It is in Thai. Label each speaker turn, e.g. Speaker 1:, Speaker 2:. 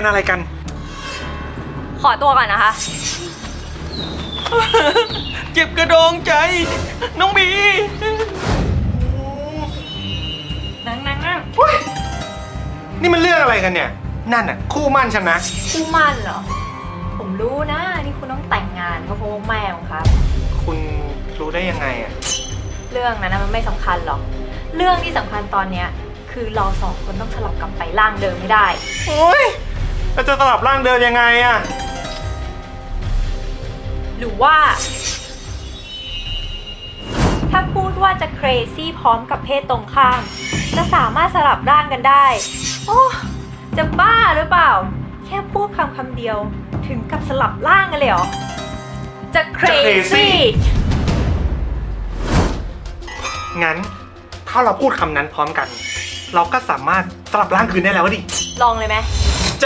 Speaker 1: นอะไรกัน
Speaker 2: ขอตัวก่อนนะคะ
Speaker 3: เจ็บกระดองใจ น้องบี
Speaker 2: นั่งนั่งนั่ง
Speaker 1: นี่มันเรื่องอะไรกันเนี่ย นั่นน่ะ คู่มั่นฉันนะ
Speaker 2: คู่มั่นเหรอ ผมรู้นะที่คุณต้องแต่งงานก็เพราะว่าแม่ของครับ
Speaker 1: คุณรู้ได้ยังไงอะ
Speaker 2: เรื่องนั้นนะมันไม่สำคัญหรอก เรื่องที่สำคัญตอนเนี้ย คือเราสองคนต้องสลับกลับไปร่างเดิมไม่ได้
Speaker 1: โอ้ย เราจะสลับร่างเดินยังไงอะ
Speaker 2: หรือว่า ถ้าพูดว่าจะ crazy พร้อมกับเพศตรงข้าม จะสามารถสลับร่างกันได้ โอ้จะบ้าหรือเปล่า แค่พูดคำคำเดียวถึงกับสลับร่างกันเลยเหรอ จะ
Speaker 1: crazy
Speaker 2: crazy
Speaker 1: งั้น ถ้าเราพูดคำนั้นพร้อมกัน เราก็สามารถสลับร่างคืนได้แล้วดิ
Speaker 2: ลองเลยไหม